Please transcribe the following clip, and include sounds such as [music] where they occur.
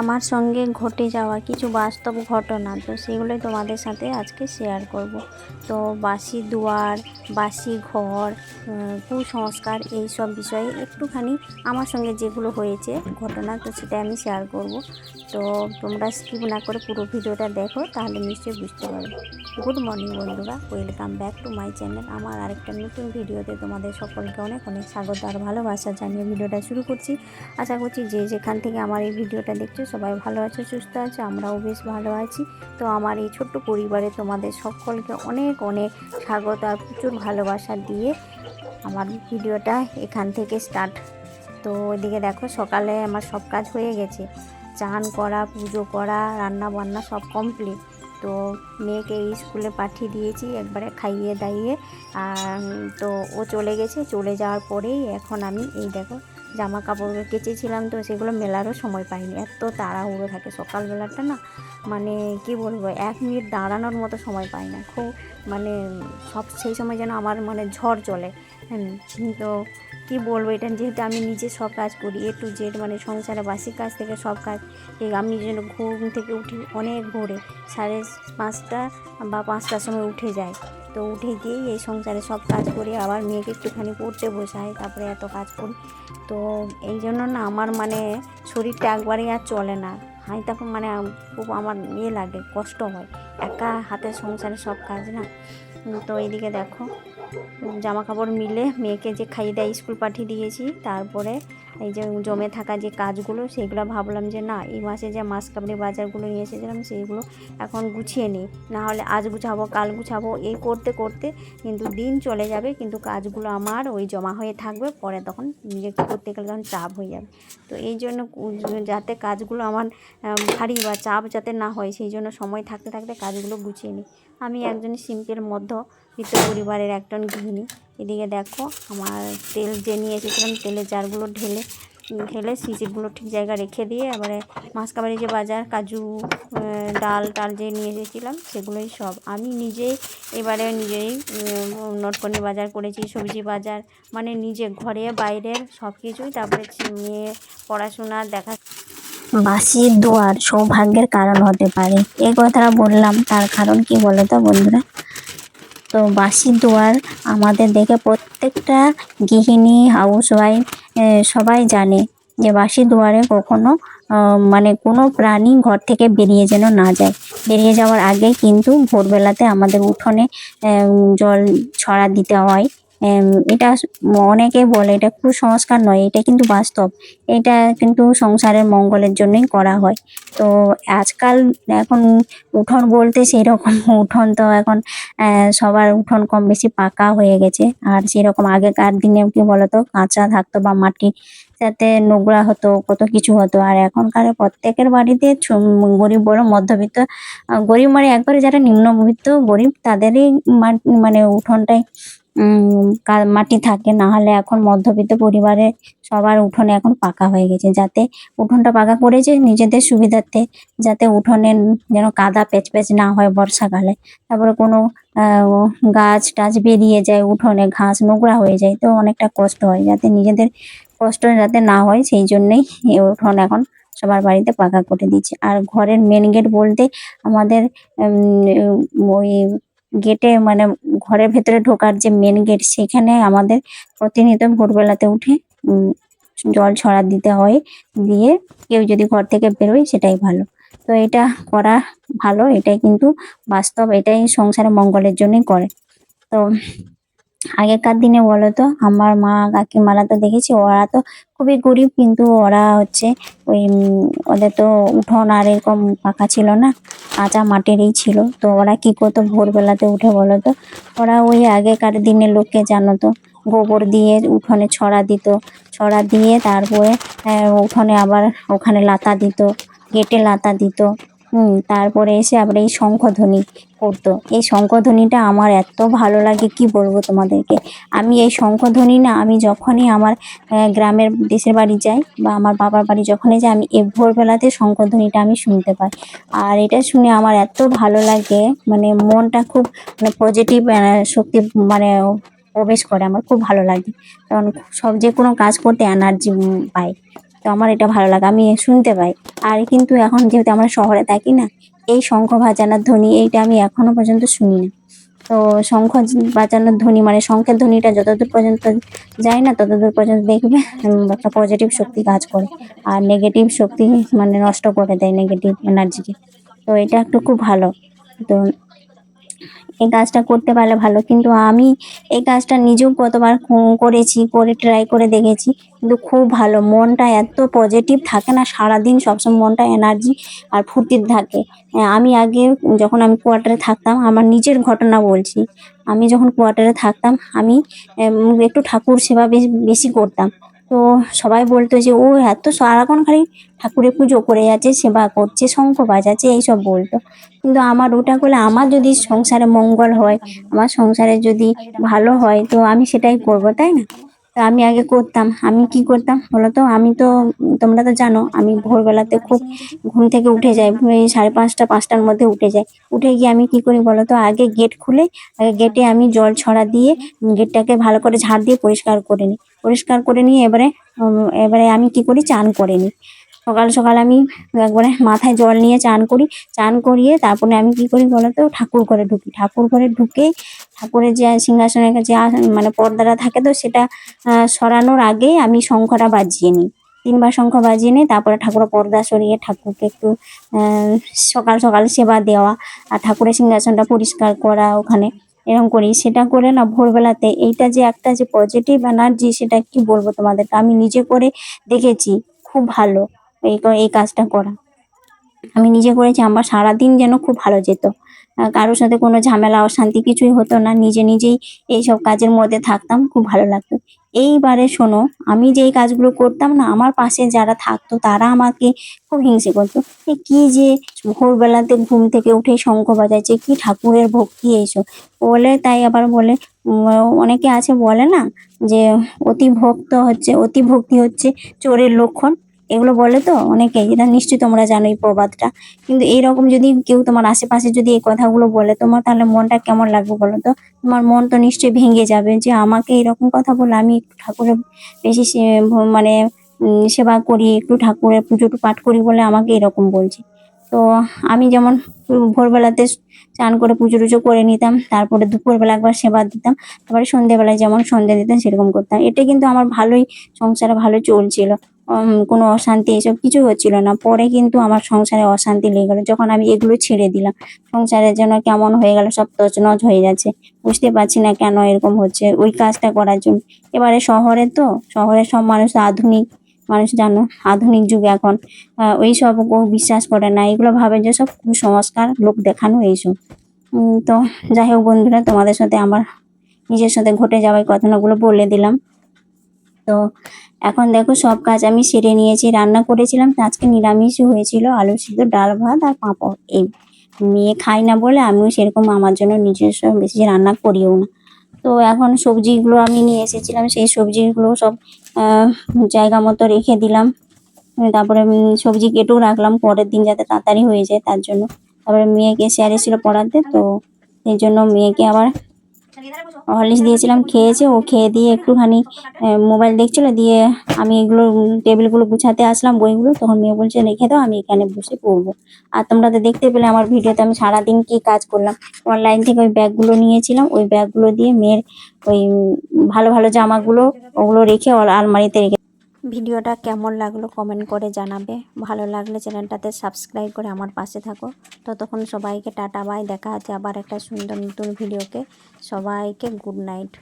আমার সঙ্গে ঘটে যাওয়া কিছু বাস্তব ঘটনা, তো সেগুলোই তোমাদের সাথে আজকে শেয়ার করব। তো বাসি দুয়ার, বাসি ঘর কুসংস্কার এই সব বিষয়ে একটুখানি আমার সঙ্গে যেগুলো হয়েছে ঘটনা, তো সেটা আমি শেয়ার করব। তো তোমরা স্কিপ না করে পুরো ভিডিওটা দেখো, তাহলে নিশ্চয়ই বুঝতে পারবে। গুড মর্নিং বন্ধুরা welcome back to my channel আমার আরেকটা নতুন ভিডিওতে তোমাদের সকলকে অনেক অনেক স্বাগত আর ভালোবাসা জানিয়ে ভিডিওটা শুরু করছি। আশা করছি যে যেখান থেকে আমার এই ভিডিওটা দেখছ সবাই ভালো আছো, সুস্থ আছো, আমরাও বেশ ভালো আছি। তো আমার এই ছোট্ট পরিবারে তোমাদের সকলকে অনেক অনেক স্বাগত আর প্রচুর ভালোবাসা দিয়ে আমার ভিডিওটা এখান থেকে স্টার্ট তো ওইদিকে দেখো, সকালে আমার সব কাজ হয়ে গেছে। চান করা, পুজো করা, রান্না বান্না সব কমপ্লিট তো মেয়েকে স্কুলে পাঠিয়ে দিয়েছি একবারে খাইয়ে দাইয়ে। আর তো ও চলে গেছে, চলে যাওয়ার পরেই এখন আমি এই দেখো জামা কাপড় কেচেছিলাম তো সেগুলো মেলারও সময় পাইনি। এত তাড়াহুড়ো থাকে। সকালবেলাটা না মানে কি বলব এক মিনিট দাঁড়ানোর মতো সময় পাই না। খুব মানে সব সেই সময় যেন আমার মানে ঝড় চলে। হুম, তো কি বলব এটা যেহেতু আমি নিজে সব কাজ করি এ টু জেড মানে সংসারে বাসি কাজ থেকে সব কাজ আমি যেন ঘুম থেকে উঠি অনেক ভোরে সাড়ে পাঁচটা বা পাঁচটার সময় উঠে যাই। তো উঠে গিয়েই এই সংসারে সব কাজ করি আবার মেয়েকে একটুখানি পড়তে বসাই, তারপরে এত কাজ করি। তো এই জন্য না আমার মানে শরীরটা একবারেই আর চলে না। হাই তখন মানে খুব আমার ইয়ে লাগে, কষ্ট হয়। একা হাতে সংসারে সব কাজ না। তো এইদিকে দেখো। জামা কাপড় মিলে মেয়েকে যে খাইয়ে দেয়, স্কুল পাঠিয়ে দিয়েছি। তারপরে এই যে জমে থাকা যে কাজগুলো সেগুলো ভাবলাম যে না, এই মাসে যে মাস কাপড়ি বাজারগুলো নিয়ে এসেছিলাম, সেইগুলো এখন গুছিয়ে নিই। না হলে আজ গুছাবো, কাল গুছাবো, এই করতে করতে কিন্তু দিন চলে যাবে, কিন্তু কাজগুলো আমার ওই জমা হয়ে থাকবে, পরে তখন নিজেকে করতে গেলে তখন চাপ হয়ে যাবে। তো এই জন্য যাতে কাজগুলো আমার ভারী বা চাপ যাতে না হয়, সেই জন্য সময় থাকতে থাকতে কাজগুলো গুছিয়ে নিই। আমি একজন মধ্য মধ্যবিত্ত পরিবারের একজন গৃহিণী। এদিকে দেখো, আমার তেল যে নিয়ে এসেছিলাম, তেলের জারগুলো ঢেলে ঢেলে শিশিরগুলো ঠিক জায়গায় রেখে দিয়ে এবারে মাসকাবারি যে বাজার, কাজু ডাল টাল যে নিয়ে এসেছিলাম, সেগুলোই সব আমি নিজেই এবারে নিজেই নটকনি বাজার করেছি, সবজি বাজার মানে নিজে ঘরে, বাইরের সব কিছুই তারপরে মেয়ে পড়াশোনা, দেখা বাসি দুয়ার সৌভাগ্যের কারণ হতে পারে। এই কথাটা বললাম, তার কারণ কি বলো তো বন্ধুরা? তো বাসি দুয়ার আমাদের দেখে প্রত্যেকটা গৃহিণী হাউস ওয়াইফ সবাই জানে যে বাসি দুয়ারে কখনো মানে কোনো প্রাণী ঘর থেকে বেরিয়ে যেন না যায়। বেরিয়ে যাওয়ার আগে কিন্তু ভোরবেলাতে আমাদের উঠোনে জল ছড়া দিতে হয়। এটা অনেকে বলে এটা কুসংস্কার নয়, এটা কিন্তু বাস্তব। এটা কিন্তু সংসারের মঙ্গলের জন্যই করা হয়। তো আজকাল এখন উঠোন বলতে সেই রকম [laughs] উঠোন তো এখন সবার উঠোন কম বেশি পাকা হয়ে গেছে। আর সেরকম আগেকার দিনে কি বলতো, কাঁচা থাকতো বা মাটি যাতে নোংরা হতো, কত কিছু হতো। আর এখনকার প্রত্যেকের বাড়িতে গরিব বড় মধ্যবিত্ত গরিব মানে একবারে যারা নিম্নবিত্ত, গরিব তাদেরই মানে উঠোনটাই মাটি থাকে, না হলে এখন মধ্যবিত্ত পরিবারে সবার উঠোনে এখন পাকা হয়ে গেছে। যাতে উঠোনটা পাকা করেছে নিজেদের সুবিধার্থে, যাতে উঠোনে যেন কাদা প্যাচ না হয় বর্ষাকালে। তারপরে কোনো গাছ টাছ বেরিয়ে যায় উঠোনে, ঘাস নোংরা হয়ে যায়, তো অনেকটা কষ্ট হয়। যাতে নিজেদের কষ্ট যাতে না হয়, সেই জন্যই উঠোন এখন সবার বাড়িতে পাকা করে দিচ্ছে। আর ঘরের মেন গেট বলতে আমাদের ওই গেটে মানে ঘরের ভেতরে ঢোকার যে মেন গেট সেখানে আমাদের প্রতিনিয়ত ভোরবেলাতে উঠে জল ছড়া দিতে হয়, দিয়ে কেউ যদি ঘর থেকে বেরোয় সেটাই ভালো। তো এটা করা ভালো, এটাই কিন্তু বাস্তব, এটাই সংসারে মঙ্গলের জন্যই করে। তো আগেকার দিনে বলো তো, আমার মা কাকিমারা তো দেখেছি, ওরা তো খুবই গরিব, কিন্তু ওরা হচ্ছে ওই ওদের তো উঠোন আর এরকম পাকা ছিল না। কাঁচা মাটিরই ছিল। তো ওরা কি করতো? ভোরবেলাতে উঠে বলো তো ওরা ওই আগেকার দিনে লোককে জানো তো, গোবর দিয়ে উঠোনে ছড়া দিত। ছড়া দিয়ে তারপরে উঠোনে আবার ওখানে লাতা দিত, গেটে লাতা দিত। হুম, তারপরে এসে আবার এই শঙ্খধ্বনি করতো। এই শঙ্খধ্বনিটা আমার এত ভালো লাগে, কি বলব তোমাদেরকে? আমি এই শঙ্খধ্বনি না, আমি যখনই আমার গ্রামের দেশের বাড়ি যাই বা আমার বাবার বাড়ি যখনই যাই, আমি এই ভোরবেলাতে শঙ্খধ্বনিটা আমি শুনতে পাই। আর এটা শুনে আমার এত ভালো লাগে মানে মনটা খুব মানে পজিটিভ শক্তি মানে প্রবেশ করে, আমার খুব ভালো লাগে। কারণ সব যে কোনো কাজ করতে এনার্জি পাই। আমার এটা ভালো লাগে, আমি শুনতে পাই। আর কিন্তু এখন যেহেতু আমরা শহরে থাকি না, এই শঙ্খ বাজানোর ধ্বনি এইটা আমি এখনও পর্যন্ত শুনি না। তো শঙ্খ বাজানোর ধ্বনি মানে শঙ্খের ধ্বনিটা যতদূর পর্যন্ত যায় না, ততদূর পর্যন্ত দেখবে একটা পজিটিভ শক্তি কাজ করে। আর নেগেটিভ শক্তি মানে নষ্ট করে দেয় নেগেটিভ এনার্জিকে তো এটা একটু খুব ভালো। তো এই কাজটা করতে পারলে ভালো। কিন্তু আমি এই কাজটা নিজেও কতবার করেছি, করে ট্রাই করে দেখেছি। কিন্তু খুব ভালো, মনটা এত পজিটিভ থাকে না, সারাদিন সবসময় মনটা এনার্জি আর ফুর্তির থাকে। আমি আগে যখন আমি কোয়ার্টারে থাকতাম, আমার নিজের ঘটনা বলছি। আমি যখন কোয়ার্টারে থাকতাম, আমি একটু ঠাকুর সেবা বেশ- বেশি করতাম। তো সবাই বলতো যে, ও, এত সারাক্ষণ খালি ঠাকুরের পুজো করে যাচ্ছে, সেবা করছে, শঙ্খ বাজাচ্ছে, এইসব বলতো। কিন্তু আমার ওটা করলে আমার যদি সংসারে মঙ্গল হয়, আমার সংসারে যদি ভালো হয়, তো আমি সেটাই করব, তাই না? তো আমি আগে করতাম। আমি কি করতাম বলতো? আমি তো, তোমরা তো জানো, আমি ভোরবেলাতে খুব ঘুম থেকে উঠে যাই। সাড়ে পাঁচটা, পাঁচটার মধ্যে উঠে যাই। উঠে গিয়ে আমি কি করি বলতো? আগে গেট খুলে, আগে গেটে আমি জল ছড়া দিয়ে গেটটাকে ভালো করে ঝাড় দিয়ে পরিষ্কার করে নিই। পরিষ্কার করে নিয়ে এবারে এবারে আমি কি করি? চান করে নিই। সকাল সকাল আমি একবারে মাথায় জল নিয়ে চান করি। চান করিয়ে তারপরে আমি কি করি বলতো? ঠাকুর ঘরে ঢুকি। ঠাকুর ঘরে ঢুকে ঠাকুরের যে সিংহাসনের কাছে মানে পর্দাটা থাকে তো সেটা সরানোর আগেই আমি শঙ্খটা বাজিয়ে নিই। তিনবার শঙ্খ বাজিয়ে নিই, তারপরে ঠাকুরের পর্দা সরিয়ে ঠাকুরকে একটু সকাল সকাল সেবা দেওয়া আর ঠাকুরের সিংহাসনটা পরিষ্কার করা ওখানে। এরকম করি। সেটা করে না ভোরবেলাতে এইটা যে একটা যে পজিটিভ এনার্জি সেটা কি বলব তোমাদেরকে? আমি নিজে করে দেখেছি। খুব ভালো। এই এই কাজটা করা। আমি নিজে করেছি, আমার সারাদিন যেন খুব ভালো যেত। কারোর সাথে কোনো ঝামেলা, অশান্তি কিছুই হতো না, নিজে নিজেই এইসব কাজের মধ্যে থাকতাম, খুব ভালো লাগতো। এইবারে শোনো, আমি যে এই কাজগুলো করতাম না, আমার পাশে যারা থাকতো, তারা আমাকে খুব হিংসে করতো। কি যে ভোরবেলাতে ঘুম থেকে উঠে শঙ্খ বাজাচ্ছে, কি ঠাকুরের ভক্তি এইসব। বলে তাই আবার বলে অনেকে আছে বলে না, যে অতি ভক্ত হচ্ছে অতি ভক্তি হচ্ছে চোরের লক্ষণ। এগুলো বলে তো অনেকেই, এটা নিশ্চয়ই তোমরা জানো এই প্রবাদটা। কিন্তু এইরকম যদি কেউ তোমার আশেপাশে যদি এই কথাগুলো বলে, তোমার তাহলে মনটা কেমন লাগবে বলো তো? তোমার মন তো নিশ্চয়ই ভেঙে যাবে যে আমাকে এরকম কথা বলে আমি ঠাকুরের বেশি মানে সেবা করি, একটু ঠাকুরের পুজো পাঠ করি বলে আমাকে এরকম বলছে। তো আমি যেমন ভোরবেলাতে চান করে পুজো টুজো করে নিতাম, তারপরে দুপুরবেলা একবার সেবা দিতাম, তারপরে সন্ধ্যেবেলায় যেমন সন্ধ্যে দিতাম সেরকম করতাম। এটা কিন্তু আমার ভালোই, সংসারে ভালো চলছিল। কোনো অশান্তি এসব কিছু হচ্ছিল না। পরে কিন্তু আমার সংসারে অশান্তি লেগে গেলো। যখন আমি এগুলো ছেড়ে দিলাম, সংসারের জন্য কেমন হয়ে গেল সব তছনছ হয়ে যাচ্ছে। বুঝতে পারছি না কেন এরকম হচ্ছে। ওই কাজটা করার জন্য। এবারে শহরে তো শহরে সব মানুষ আধুনিক, মানুষ জানো, আধুনিক যুগ এখন। ওই সব বিশ্বাস করে না। এগুলো ভাবে যে সব কুসংস্কার, লোক দেখানো এইসব। তো যাই হোক বন্ধুরা, তোমাদের সাথে আমার, নিজের সাথে ঘটে যাওয়া ঘটনাগুলো বলে দিলাম। তো এখন দেখো সব কাজ আমি সেরে নিয়েছি, রান্না করেছিলাম, তো আজকে নিরামিষই হয়েছিল আলু সিদ্ধ, ডাল ভাত আর পাঁপড়। এই মেয়ে খাই না বলে আমিও সেরকম আমার জন্য নিজস্ব বেশি রান্না করিও না। তো এখন সবজিগুলো আমি নিয়ে এসেছিলাম, সেই সবজিগুলো সব জায়গা মতো রেখে দিলাম। তারপরে সবজি কেটেও রাখলাম, পরের দিন যাতে তাড়াতাড়ি হয়ে যায় তার জন্য। তারপরে মেয়েকে স্যার এসেছিল পড়াতে, তো সেই জন্য মেয়েকে আবার হরলিক্স দিয়েছিলাম, খেয়েছে। ও খেয়ে দিয়ে একটুখানি মোবাইল দেখছিল, দিয়ে আমি এগুলো, টেবিলগুলো গুছাতে আসলাম বইগুলো। তখন মেয়ে বলছে, রেখে দাও, আমি এখানে বসে পড়ব। আর তোমরা তো দেখতে পেলে আমার ভিডিওতে আমি সারাদিন কি কাজ করলাম। অনলাইন থেকে ওই ব্যাগগুলো নিয়েছিলাম। ওই ব্যাগগুলো দিয়ে মেয়ের ওই ভালো ভালো জামাগুলো, ওগুলো রেখে আলমারিতে রেখে ভিডিওটা কেমন লাগল কমেন্ট করে জানাবে। ভালো লাগলে চ্যানেলটাতে সাবস্ক্রাইব করে আমার পাশে থাকো। ততক্ষণ সবাইকে টাটা বাই দেখা আছে আবার একটা সুন্দর নতুন ভিডিওকে সবাইকে গুড নাইট